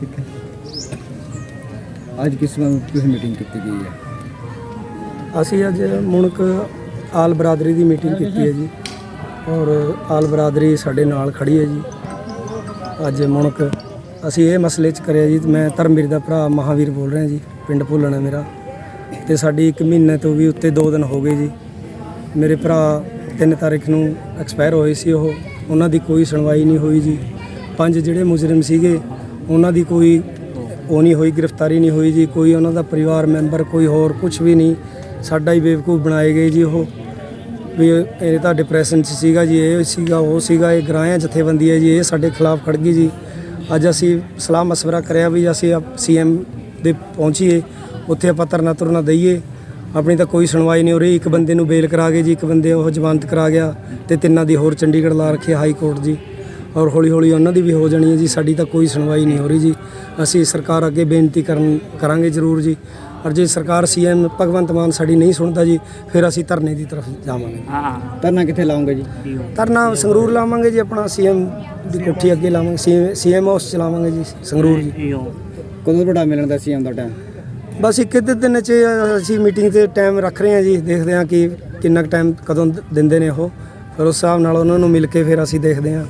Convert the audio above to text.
ਠੀਕ ਹੈ ਅੱਜ ਕਿਸ ਵਾਰ ਕਿਸ ਮੀਟਿੰਗ ਕੀਤੀ ਗਈ ਹੈ? ਅਸੀਂ ਅੱਜ ਮੁਣਕ ਆਲ ਬਰਾਦਰੀ ਦੀ ਮੀਟਿੰਗ ਕੀਤੀ ਹੈ ਜੀ। ਔਰ ਆਲ ਬਰਾਦਰੀ ਸਾਡੇ ਨਾਲ ਖੜੀ ਹੈ ਜੀ। ਅੱਜ ਮੁਣਕ ਅਸੀਂ ਇਹ ਮਸਲੇ 'ਚ ਕਰਿਆ ਜੀ, ਮੈਂ ਧਰਮਵੀਰ ਦਾ ਭਰਾ ਮਹਾਵੀਰ ਬੋਲ ਰਿਹਾ ਜੀ, ਪਿੰਡ ਭੁੱਲਣਾ ਮੇਰਾ। ਤੇ ਸਾਡੀ 1 ਮਹੀਨੇ ਤੋਂ ਵੀ ਉੱਤੇ 2 ਦਿਨ ਹੋ ਗਏ ਜੀ। ਮੇਰੇ ਭਰਾ 3 ਤਾਰੀਖ ਨੂੰ ਐਕਸਪਾਇਰ ਹੋਏ ਸੀ ਉਹ। ਉਹਨਾਂ ਦੀ ਕੋਈ ਸੁਣਵਾਈ ਨਹੀਂ ਹੋਈ ਜੀ। ਪੰਜ ਜਿਹੜੇ ਮੁਜਰਮ ਸੀਗੇ ਉਹਨਾਂ ਦੀ ਕੋਈ ਉਹ ਨਹੀਂ ਹੋਈ, ਗ੍ਰਿਫਤਾਰੀ ਨਹੀਂ ਹੋਈ ਜੀ, ਕੋਈ ਉਹਨਾਂ ਦਾ ਪਰਿਵਾਰ ਮੈਂਬਰ, ਕੋਈ ਹੋਰ ਕੁਝ ਵੀ ਨਹੀਂ। ਸਾਡਾ ਹੀ ਬੇਵਕੂਫ ਬਣਾਏ ਗਏ ਜੀ ਉਹ। ਵੀ ਇਹ ਤਾਂ ਡਿਪਰੈਸ਼ਨ 'ਚ ਸੀਗਾ ਜੀ, ਇਹ ਸੀਗਾ, ਉਹ ਸੀਗਾ, ਇਹ ਗਰਾਇਆ ਜਥੇਬੰਦੀ ਹੈ ਜੀ, ਇਹ ਸਾਡੇ ਖਿਲਾਫ ਖੜ ਗਈ ਜੀ। ਅੱਜ ਅਸੀਂ ਸਲਾਹ ਮਸ਼ਵਰਾ ਕਰਿਆ ਵੀ ਅਸੀਂ ਸੀਐਮ ਦੇ ਪਹੁੰਚੀਏ, ਉੱਥੇ ਆਪਾਂ ਧਰਨਾ ਤੁਰਨਾ ਦਈਏ। ਆਪਣੀ ਤਾਂ ਕੋਈ ਸੁਣਵਾਈ ਨਹੀਂ ਹੋ ਰਹੀ, ਇੱਕ ਬੰਦੇ ਨੂੰ ਬੇਲ ਕਰਾ ਗਏ ਜੀ, ਇੱਕ ਬੰਦੇ ਉਹ ਜ਼ਮਾਨਤ ਕਰਾ ਗਿਆ ਤੇ ਤਿੰਨਾਂ ਦੀ ਹੋਰ ਚੰਡੀਗੜ੍ਹ ਲਾ ਰੱਖੀ ਹਾਈ ਕੋਰਟ ਜੀ। ਔਰ ਹੌਲੀ ਹੌਲੀ ਉਹਨਾਂ ਦੀ ਵੀ ਹੋ ਜਾਣੀ ਹੈ ਜੀ ਸਾਡੀ ਤਾਂ ਕੋਈ ਸੁਣਵਾਈ ਨਹੀਂ ਹੋ ਰਹੀ ਜੀ। ਅਸੀਂ ਸਰਕਾਰ ਅੱਗੇ ਬੇਨਤੀ ਕਰਨ ਕਰਾਂਗੇ ਜ਼ਰੂਰ ਜੀ। ਔਰ ਜੇ ਸਰਕਾਰ ਸੀਐਮ ਭਗਵੰਤ ਮਾਨ ਸਾਡੀ ਨਹੀਂ ਸੁਣਦਾ ਜੀ ਫਿਰ ਅਸੀਂ ਧਰਨੇ ਦੀ ਤਰਫ ਜਾਵਾਂਗੇ। ਧਰਨਾ ਕਿੱਥੇ ਲਾਉਂਗੇ ਜੀ? ਧਰਨਾ ਸੰਗਰੂਰ ਲਾਵਾਂਗੇ ਜੀ ਆਪਣਾ ਸੀਐਮ ਦੀ ਕੋਠੀ ਅੱਗੇ ਲਾਵਾਂਗੇ ਸੀਐਮ ਹਾਊਸ ਚਲਾਵਾਂਗੇ ਜੀ ਸੰਗਰੂਰ ਜੀ। ਕਦੋਂ ਤੁਹਾਡਾ ਮਿਲਣ ਦਾ ਸੀ ਆਉਂਦਾ ਟਾਈਮ ਬਸ ਇੱਕ ਅੱਧੇ ਦਿਨ ਚ ਅਸੀਂ ਮੀਟਿੰਗ ਤੇ ਟਾਈਮ ਰੱਖ ਰਹੇ ਹਾਂ ਜੀ ਦੇਖਦੇ ਹਾਂ ਕਿ ਕਿੰਨਾ ਟਾਈਮ ਕਦੋਂ ਦ- ਦਿੰਦੇ ਨੇ ਉਹ। ਫਿਰ ਉਸ ਹਿਸਾਬ ਨਾਲ ਉਹਨਾਂ ਨੂੰ ਮਿਲ ਕੇ ਫਿਰ ਅਸੀਂ ਦੇਖਦੇ ਹਾਂ।